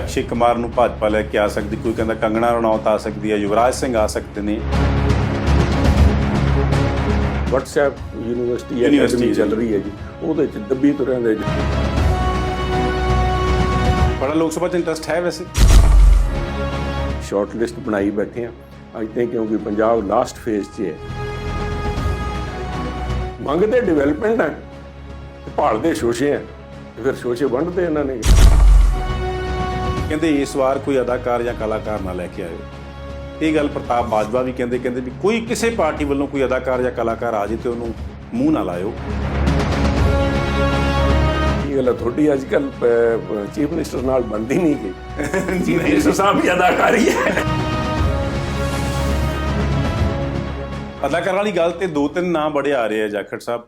ਅਕਸ਼ੇ ਕੁਮਾਰ ਨੂੰ ਭਾਜਪਾ ਲੈ ਕੇ ਆ ਸਕਦੀ ਕੋਈ ਕਹਿੰਦਾ ਕੰਗਣਾ ਰਣੌਤ ਆ ਸਕਦੀ ਹੈ ਯੁਵਰਾਜ ਸਿੰਘ ਆ ਸਕਦੇ ਨੇ। WhatsApp ਯੂਨੀਵਰਸਿਟੀ ਐਕੈਡਮੀ ਚੱਲ ਰਹੀ ਹੈ ਜੀ। ਉਹਦੇ ਚ ਦੱਬੀ ਤੁਰਿਆਂ ਦੇ ਜੀ। ਬੜਾ ਲੋਕ ਸਭਾ ਚ ਇੰਟਰਸਟ ਹੈ ਵੈਸੇ। ਸ਼ਾਰਟ ਲਿਸਟ ਬਣਾਈ ਬੈਠੇ ਆ ਅੱਜ ਤੇ ਕਿਉਂਕਿ ਪੰਜਾਬ ਲਾਸਟ ਫੇਜ਼ 'ਚ ਹੈ। ਮੰਗਦੇ ਡਿਵੈਲਪਮੈਂਟ ਹੈ ਭਾਲਦੇ ਸ਼ੋਸ਼ੇ ਆ ਤੇ ਫਿਰ ਸ਼ੋਸ਼ੇ ਵੰਡਦੇ ਇਹਨਾਂ ਨੇ। ਕਹਿੰਦੇ ਇਸ ਵਾਰ ਕੋਈ ਅਦਾਕਾਰ ਜਾਂ ਕਲਾਕਾਰ ਨਾ ਲੈ ਕੇ ਆਇਓ ਇਹ ਗੱਲ ਪ੍ਰਤਾਪ ਬਾਜਵਾ ਵੀ ਕਹਿੰਦੇ ਕਹਿੰਦੇ ਵੀ ਕੋਈ ਕਿਸੇ ਪਾਰਟੀ ਵੱਲੋਂ ਕੋਈ ਅਦਾਕਾਰ ਜਾਂ ਕਲਾਕਾਰ ਆ ਜੇ ਤੇ ਉਹਨੂੰ ਮੂੰਹ ਨਾ ਲਾਇਓ। ਇਹ ਗੱਲ ਤੁਹਾਡੀ ਅੱਜ ਕੱਲ ਚੀਫ ਮਿਨਿਸਟਰ ਨਾਲ ਬਣਦੀ ਨਹੀਂ ਗਈ ਚੀਫ ਮਿਨਿਸਟਰ ਸਾਹਿਬ ਵੀ ਅਦਾਕਾਰੀ ਹੈ। ਅਦਾਕਾਰ ਵਾਲੀ ਗੱਲ ਤੇ ਦੋ ਤਿੰਨ ਨਾਂ ਬੜੇ ਆ ਰਹੇ ਆ ਜਾਖੜ ਸਾਹਿਬ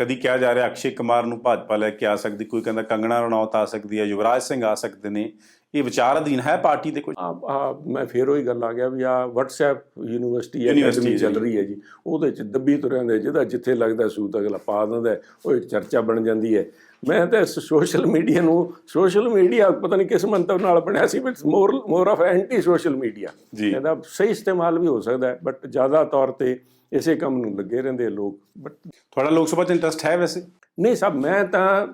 ਕਦੀ ਕਿਹਾ ਜਾ ਰਿਹਾ ਅਕਸ਼ੇ ਕੁਮਾਰ ਨੂੰ ਭਾਜਪਾ ਲੈ ਕੇ ਆ ਸਕਦੀ, ਕੋਈ ਕਹਿੰਦਾ ਕੰਗਣਾ ਰਣੌਤ ਆ ਸਕਦੀ ਹੈ, ਯੁਵਰਾਜ ਸਿੰਘ ਆ ਸਕਦੇ ਨੇ। ਇਹ ਵਿਚਾਰ ਅਧੀਨ ਹੈ ਪਾਰਟੀ ਦੇ ਕੁਝ ਆ ਮੈਂ ਫੇਰ ਉਹੀ ਗੱਲ ਆ ਗਿਆ ਵੀ ਆ WhatsApp ਯੂਨੀਵਰਸਿਟੀ ਐਕੈਡਮੀ ਚੱਲ। ਰਹੀ ਹੈ ਜੀ। ਉਹਦੇ ਚ ਦੱਬੀ ਤੁਰਿਆਂ ਦੇ ਜਿਹਦਾ ਜਿੱਥੇ ਲੱਗਦਾ ਸੂਤ ਅਗਲਾ ਪਾ ਦਿੰਦਾ ਉਹ ਇੱਕ ਚਰਚਾ ਬਣ ਜਾਂਦੀ ਹੈ। ਮੈਂ ਤਾਂ ਸੋਸ਼ਲ ਮੀਡੀਆ ਨੂੰ ਸੋਸ਼ਲ ਮੀਡੀਆ ਪਤਾ ਨਹੀਂ ਕਿਸ ਮੰਤਵ ਨਾਲ ਬਣਿਆ ਸੀ but more more of anti social media. ਇਹਦਾ ਸਹੀ ਇਸਤੇਮਾਲ ਵੀ ਹੋ ਸਕਦਾ ਹੈ ਬਟ ਜ਼ਿਆਦਾ ਤੌਰ ਤੇ ਇਸੇ ਕੰਮ ਨੂੰ ਲੱਗੇ ਰਹਿੰਦੇ ਲੋਕ ਬਟ ਤੁਹਾਡਾ ਲੋਕ ਸਭਾ ਚ ਇੰਟਰਸਟ ਹੈ ਵੈਸੇ? ਨਹੀਂ ਸਾਹਿਬ ਮੈਂ ਤਾਂ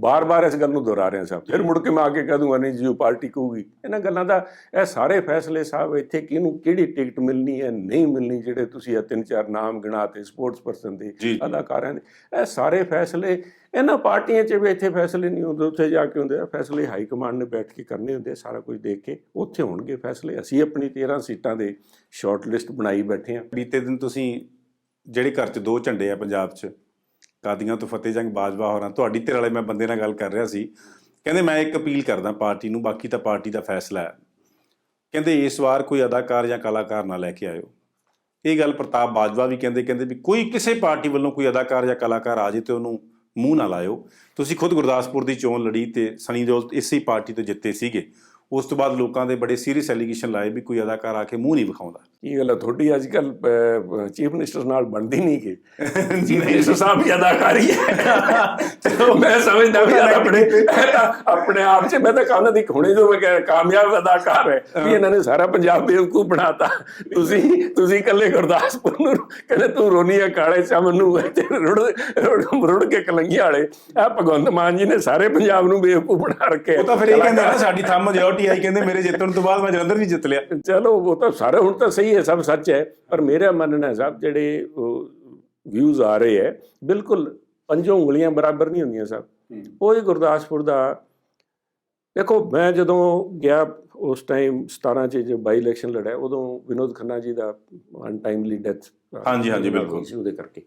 ਬਾਰ-ਬਾਰ ਇਸ ਗੱਲ ਨੂੰ ਦੁਹਰਾ ਰਿਹਾ ਸਾਹਿਬ ਫਿਰ ਮੁੜ ਕੇ ਮੈਂ ਆ ਕੇ ਕਹਿ ਦੂੰਗਾ ਨਹੀਂ ਜੀ ਉਹ ਪਾਰਟੀ ਕਹੂਗੀ। ਇਹਨਾਂ ਗੱਲਾਂ ਦਾ ਇਹ ਸਾਰੇ ਫੈਸਲੇ ਸਾਹਿਬ ਇੱਥੇ ਕਿਹਨੂੰ ਕਿਹੜੀ ਟਿਕਟ ਮਿਲਣੀ ਹੈ ਨਹੀਂ ਮਿਲਣੀ ਜਿਹੜੇ ਤੁਸੀਂ ਇਹ ਤਿੰਨ ਚਾਰ ਨਾਮ ਗਿਣਾਤੇ ਸਪੋਰਟਸ ਪਰਸਨ ਦੇ। ਅਦਾਕਾਰਾਂ ਦੇ ਇਹ ਸਾਰੇ ਫੈਸਲੇ ਇਹਨਾਂ ਪਾਰਟੀਆਂ 'ਚ ਵੀ ਇੱਥੇ ਫੈਸਲੇ ਨਹੀਂ ਹੁੰਦੇ ਉੱਥੇ ਜਾ ਕੇ ਹੁੰਦੇ ਆ। ਫੈਸਲੇ ਹਾਈ ਕਮਾਂਡ ਨੇ ਬੈਠ ਕੇ ਕਰਨੇ ਹੁੰਦੇ ਆ, ਸਾਰਾ ਕੁਝ ਦੇਖ ਕੇ ਉੱਥੇ ਹੋਣਗੇ ਫੈਸਲੇ। ਅਸੀਂ ਆਪਣੀ 13 ਸੀਟਾਂ ਦੇ ਸ਼ਾਰਟ ਲਿਸਟ ਬਣਾਈ ਬੈਠੇ ਹਾਂ। ਬੀਤੇ ਦਿਨ ਤੁਸੀਂ ਜਿਹੜੇ ਘਰ 'ਚ ਦੋ ਝੰਡੇ ਆ ਪੰਜਾਬ 'ਚ ਕਾਦੀਆਂ ਤੋਂ ਫਤਿਹ ਜੰਗ ਬਾਜਵਾ ਹੋਰਾਂ, ਤੁਹਾਡੀ ਧਿਰ ਵਾਲੇ ਮੈਂ ਬੰਦੇ ਨਾਲ ਗੱਲ ਕਰ ਰਿਹਾ ਸੀ। ਕਹਿੰਦੇ ਮੈਂ ਇੱਕ ਅਪੀਲ ਕਰਦਾ ਪਾਰਟੀ ਨੂੰ, ਬਾਕੀ ਤਾਂ ਪਾਰਟੀ ਦਾ ਫੈਸਲਾ ਹੈ। ਕਹਿੰਦੇ ਇਸ ਵਾਰ ਕੋਈ ਅਦਾਕਾਰ ਜਾਂ ਕਲਾਕਾਰ ਨਾ ਲੈ ਕੇ ਆਇਓ। ਇਹ ਗੱਲ ਪ੍ਰਤਾਪ ਬਾਜਵਾ ਵੀ ਕਹਿੰਦੇ ਕਹਿੰਦੇ ਵੀ ਕੋਈ ਕਿਸੇ ਪਾਰਟੀ ਵੱਲੋਂ ਕੋਈ ਅਦਾਕਾਰ ਜਾਂ ਕਲਾਕਾਰ ਆ ਜੇ ਤੇ ਉਹਨੂੰ ਮੂੰਹ ਨਾ ਲਾਇਓ। ਤੁਸੀਂ ਖੁਦ ਗੁਰਦਾਸਪੁਰ ਦੀ ਚੋਣ ਲੜੀ ਤੇ ਸਨੀ ਦਿਓਲ ਇਸੇ ਪਾਰਟੀ ਤੋਂ ਜਿੱਤੇ ਸੀਗੇ। ਉਸ ਤੋਂ ਬਾਅਦ ਲੋਕਾਂ ਦੇ ਬੜੇ ਸੀਰੀਅਸ ਐਲੀਗੇਸ਼ਨ ਲਾਏ ਵੀ ਕੋਈ ਅਦਾਕਾਰ ਆ ਕੇ ਮੂੰਹ ਨਹੀਂ ਵਿਖਾਉਂਦਾ। ਇਹ ਗੱਲ ਤੁਹਾਡੀ ਅੱਜ ਕੱਲ ਚੀਫ ਮਿਨਿਸਟਰ ਨਾਲ ਬਣਦੀ ਨਹੀਂ ਕਿ? ਚੀਫ ਮਿਨਿਸਟਰ ਸਾਹਿਬ ਵੀ ਅਦਾਕਾਰੀ ਹੈ। ਚਲੋ ਮੈਂ ਸਮਝਦਾ ਵੀ ਆਪਣੇ ਆਪਣੇ ਆਪ 'ਚ ਮੈਂ ਤਾਂ ਕਹਿੰਦਾ ਦੀ ਹੁਣੇ ਜੋ ਮੈਂ ਕਾਮਯਾਬ ਅਦਾਕਾਰ ਹੈ ਵੀ ਇਹਨਾਂ ਨੇ ਸਾਰਾ ਪੰਜਾਬ ਬੇਵਕੂਫ ਬਣਾਤਾ। ਤੁਸੀਂ ਤੁਸੀਂ ਇਕੱਲੇ ਗੁਰਦਾਸਪੁਰ ਨੂੰ ਕਹਿੰਦੇ ਤੂੰ ਰੋਨੀ ਆ ਕਾਲੇ ਚਮ ਨੂੰ ਰੁੜ ਰੁੜ- ਕੇ ਕਲੰਗੀਆਂ ਵਾਲੇ। ਆ ਭਗਵੰਤ ਮਾਨ ਜੀ ਨੇ ਸਾਰੇ ਪੰਜਾਬ ਨੂੰ ਬੇਵਕੂਫ ਬਣਾ ਰੱਖਿਆ। ਉਹ ਤਾਂ ਫਿਰ ਇਹ ਕਹਿੰਦੇ ਨਾ ਸਾਡੀ ਥੰਮ ਮੈਜੋਰਟੀ ਆਈ ਕਹਿੰਦੇ ਮੇਰੇ ਜਿੱਤਣ ਤੋਂ ਬਾਅਦ ਮੈਂ ਜਲੰਧਰ ਵੀ ਜਿੱਤ ਲਿਆ। ਚਲੋ ਉਹ ਤਾਂ ਸਾਰੇ ਹੁਣ ਤਾਂ ਸਹੀ ਹੈ ਸਭ ਸੱਚ ਹੈ ਪਰ ਮੇਰਾ ਮੰਨਣਾ ਹੈ ਸਾਹਿਬ ਜਿਹੜੇ ਵਿਊਜ਼ ਆ ਰਹੇ ਹੈ ਬਿਲਕੁਲ ਪੰਜੋਂ ਉਂਗਲੀਆਂ ਬਰਾਬਰ ਨਹੀਂ ਹੁੰਦੀਆਂ ਸਾਹਿਬ ਉਹ ਹੀ ਗੁਰਦਾਸਪੁਰ ਦਾ ਦੇਖੋ ਮੈਂ ਜਦੋਂ ਗਿਆ ਉਸ ਟਾਈਮ 17 ਚ ਜੋ ਬਾਈ ਇਲੈਕਸ਼ਨ ਲੜਿਆ ਉਦੋਂ ਵਿਨੋਦ ਖੰਨਾ ਜੀ ਦਾ ਅਨਟਾਈਮਲੀ ਡੈਥ ਹਾਂਜੀ, ਹਾਂਜੀ, ਬਿਲਕੁਲ। ਸੀ ਉਹਦੇ ਕਰਕੇ।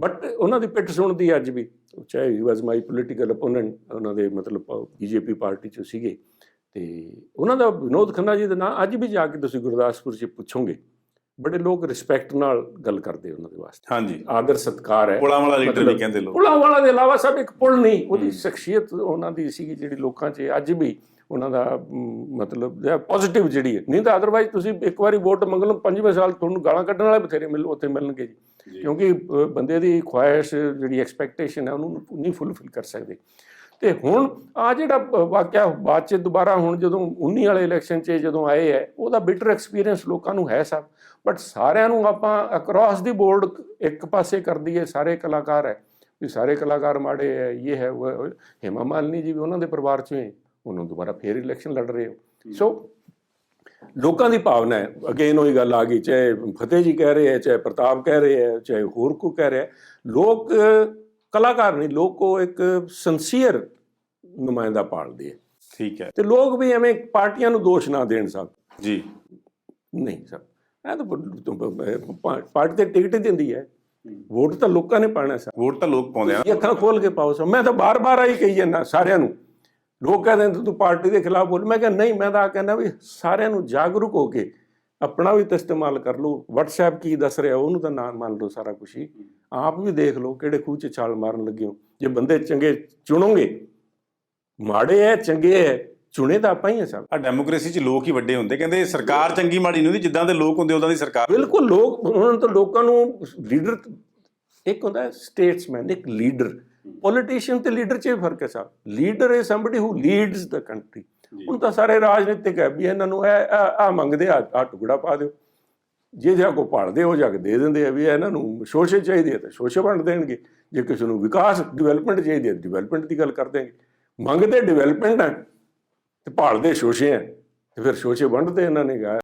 ਬਟ ਉਹਨਾਂ ਦੀ ਪਿੱਠ ਸੁਣਦੀ ਅੱਜ ਵੀ ਚਾਹੇ ਹੀ ਵਾਸ ਮਾਈ ਪੋਲੀਟੀਕਲ ਅਪੋਨੈਂਟ ਉਹਨਾਂ ਦੇ ਮਤਲਬ ਬੀਜੇਪੀ ਪਾਰਟੀ ਚ ਸੀਗੇ। ਤੇ ਉਹਨਾਂ ਦਾ ਵਿਨੋਦ ਖੰਨਾ ਜੀ ਦਾ ਨਾਂ ਅੱਜ ਵੀ ਜਾ ਕੇ ਤੁਸੀਂ ਗੁਰਦਾਸਪੁਰ 'ਚ ਪੁੱਛੋਗੇ ਬੜੇ ਲੋਕ ਰਿਸਪੈਕਟ ਨਾਲ ਗੱਲ ਕਰਦੇ ਉਹਨਾਂ ਦੇ ਵਾਸਤੇ। ਹਾਂਜੀ। ਆਦਰ ਸਤਕਾਰ ਹੈ। ਪੁਲਾਂ ਵਾਲਾ ਲੀਡਰ ਵੀ ਕਹਿੰਦੇ ਲੋਕ। ਪੁਲਾਂ ਵਾਲਾ ਦੇ ਇਲਾਵਾ ਸਭ ਇੱਕ ਪੁਲ ਨਹੀਂ ਉਹਦੀ ਸ਼ਖਸੀਅਤ ਉਹਨਾਂ ਦੀ ਸੀਗੀ ਜਿਹੜੀ ਲੋਕਾਂ 'ਚ ਅੱਜ ਵੀ ਉਹਨਾਂ ਦਾ ਮਤਲਬ ਪੋਜ਼ਿਟਿਵ ਜਿਹੜੀ ਹੈ। ਨਹੀਂ ਤਾਂ ਅਦਰਵਾਈਜ਼ ਤੁਸੀਂ ਇੱਕ ਵਾਰੀ ਵੋਟ ਮੰਗ ਲਓ ਪੰਜਵੇਂ ਸਾਲ ਤੁਹਾਨੂੰ ਗਾਲਾਂ ਕੱਢਣ ਵਾਲੇ ਬਥੇਰੇ ਮਿਲ ਉੱਥੇ ਮਿਲਣਗੇ ਜੀ। ਕਿਉਂਕਿ ਬੰਦੇ ਦੀ ਖੁਆਇਸ਼ ਜਿਹੜੀ ਐਕਸਪੈਕਟੇਸ਼ਨ ਹੈ ਉਹਨੂੰ ਨਹੀਂ ਫੁੱਲਫਿਲ ਕਰ ਸਕਦੇ। ਤੇ ਹੁਣ ਆ ਜਿਹੜਾ ਵਾਕਿਆ ਬਾਅਦ ਚ ਦੁਬਾਰਾ ਹੁਣ ਜਦੋਂ 19 ਵਾਲੇ ਇਲੈਕਸ਼ਨ 'ਚ ਜਦੋਂ ਆਏ ਹੈ ਉਹਦਾ ਬਿਟਰ ਐਕਸਪੀਰੀਅੰਸ ਲੋਕਾਂ ਨੂੰ ਹੈ ਸਭ। ਬਟ ਸਾਰਿਆਂ ਨੂੰ ਆਪਾਂ ਅਕ੍ਰੋਸ ਦੀ ਬੋਰਡ ਇੱਕ ਪਾਸੇ ਕਰ ਦਈਏ, ਸਾਰੇ ਕਲਾਕਾਰ ਹੈ ਵੀ ਸਾਰੇ ਕਲਾਕਾਰ ਮਾੜੇ ਹੈ ਇਹ ਹੈ, ਉਹ ਹੈ। ਹੇਮਾ ਮਾਲਿਨੀ ਜੀ ਵੀ ਉਹਨਾਂ ਦੇ ਪਰਿਵਾਰ ਚੋਂ ਹੈ ਉਹਨੂੰ ਦੁਬਾਰਾ ਫੇਰ ਇਲੈਕਸ਼ਨ ਲੜ ਰਹੇ ਹੋ। ਸੋ ਲੋਕਾਂ ਦੀ ਭਾਵਨਾ ਹੈ ਅਗੇਨ ਉਹੀ ਗੱਲ ਆ ਗਈ, ਚਾਹੇ ਫਤਿਹ ਜੀ ਕਹਿ ਰਹੇ ਹੈ ਚਾਹੇ ਪ੍ਰਤਾਪ ਕਹਿ ਰਹੇ ਹੈ ਚਾਹੇ ਹੋਰ ਕੋ ਕਹਿ ਰਿਹਾ ਲੋਕ ਕਲਾਕਾਰ ਨਹੀਂ ਲੋਕ ਉਹ ਇੱਕ ਸਿੰਸੀਅਰ ਨੁਮਾਇੰਦਾ ਪਾਲਦੇ ਹੈ ਠੀਕ ਹੈ। ਤੇ ਲੋਕ ਵੀ ਐਵੇਂ ਪਾਰਟੀਆਂ ਨੂੰ ਦੋਸ਼ ਨਾ ਦੇਣ ਸਭ। ਜੀ। ਨਹੀਂ ਸਭ। ਇਹ ਤਾਂ ਪਾਰਟੀ ਤੇ ਟਿਕਟ ਹੀ ਦਿੰਦੀ ਹੈ। ਵੋਟ ਤਾਂ ਲੋਕਾਂ ਨੇ ਪਾਣਾ ਸਭ। ਵੋਟ ਤਾਂ ਲੋਕ ਪਾਉਂਦੇ ਆ। ਅੱਖਾਂ ਖੋਲ ਕੇ ਪਾਓ ਸਭ। ਮੈਂ ਤਾਂ ਬਾਰ-ਬਾਰ ਆਈ ਕਹੀ ਜਾਂਦਾ ਸਾਰਿਆਂ ਨੂੰ। ਲੋਕ ਕਹਿੰਦੇ ਤੂੰ ਪਾਰਟੀ ਦੇ ਖਿਲਾਫ ਬੋਲ। ਮੈਂ ਕਹਿੰਦਾ ਨਹੀਂ ਮੈਂ ਤਾਂ ਕਹਿੰਦਾ ਵੀ ਸਾਰਿਆਂ ਨੂੰ ਜਾਗਰੂਕ ਹੋ ਕੇ ਆਪਣਾ ਵੀ ਤਾਂ ਇਸਤੇਮਾਲ ਕਰ ਲਓ। WhatsApp ਕੀ ਦੱਸ ਰਿਹਾ ਉਹਨੂੰ ਤਾਂ ਨਾ ਮੰਨ ਲਓ ਸਾਰਾ ਕੁਝ ਹੀ। ਆਪ ਵੀ ਦੇਖ ਲਓ ਕਿਹੜੇ ਖੂਹ 'ਚ ਛਾਲ ਮਾਰਨ ਲੱਗੇ ਹੋ। ਜੇ ਬੰਦੇ ਚੰਗੇ ਚੁਣੋਗੇ ਮਾੜੇ ਐ ਚੰਗੇ ਐ ਚੁਣੇ ਤਾਂ ਆਪਾਂ ਹੀ ਆ ਸਭ। ਆ ਡੈਮੋਕ੍ਰੇਸੀ 'ਚ ਲੋਕ ਹੀ ਵੱਡੇ ਹੁੰਦੇ ਕਹਿੰਦੇ ਸਰਕਾਰ ਚੰਗੀ ਮਾੜੀ ਨਹੀਂ ਹੁੰਦੀ ਜਿੱਦਾਂ ਦੇ ਲੋਕ ਹੁੰਦੇ ਉਦਾਂ ਦੀ ਸਰਕਾਰ। ਬਿਲਕੁਲ ਲੋਕ ਉਹਨਾਂ ਤੋਂ ਲੋਕਾਂ ਨੂੰ ਲੀਡਰ ਇੱਕ ਹੁੰਦਾ ਸਟੇਟਸਮੈਨ ਇੱਕ ਲੀਡਰ ਪੋਲੀਟੀਸ਼ੀਅਨ ਤੇ ਲੀਡਰ 'ਚ ਫ਼ਰਕ ਹੈ ਸਾਹਿਬ leader is somebody who leads the country ਹੁਣ ਤਾਂ ਸਾਰੇ ਰਾਜਨੀਤਿਕ ਹੈ ਵੀ ਇਹਨਾਂ ਨੂੰ ਇਹ ਆ ਮੰਗਦੇ ਆ ਆ ਟੁਕੜਾ ਪਾ ਦਿਓ। ਜੇ ਜਿਹੜਾ ਕੋ ਭਾਲਦੇ ਹੋ ਜਾ ਕੇ ਦੇ ਦਿੰਦੇ ਆ ਵੀ ਇਹਨਾਂ ਨੂੰ ਸ਼ੋਸ਼ੇ ਚਾਹੀਦੇ ਆ ਤਾਂ ਸ਼ੋਸ਼ੇ ਵੰਡ ਦੇਣਗੇ। ਜੇ ਕਿਸੇ ਨੂੰ ਵਿਕਾਸ ਡਿਵੈਲਪਮੈਂਟ ਚਾਹੀਦੀ ਹੈ ਡਿਵੈਲਪਮੈਂਟ ਦੀ ਗੱਲ ਕਰ ਦੇਣਗੇ ਮੰਗਦੇ ਡਿਵੈਲਪਮੈਂਟ ਹੈ ਤੇ ਭਾਲਦੇ ਸ਼ੋਸ਼ੇ ਆ ਤੇ ਫਿਰ ਸ਼ੋਸ਼ੇ ਵੰਡਦੇ ਇਹਨਾਂ ਨੇ ਕਿਹਾ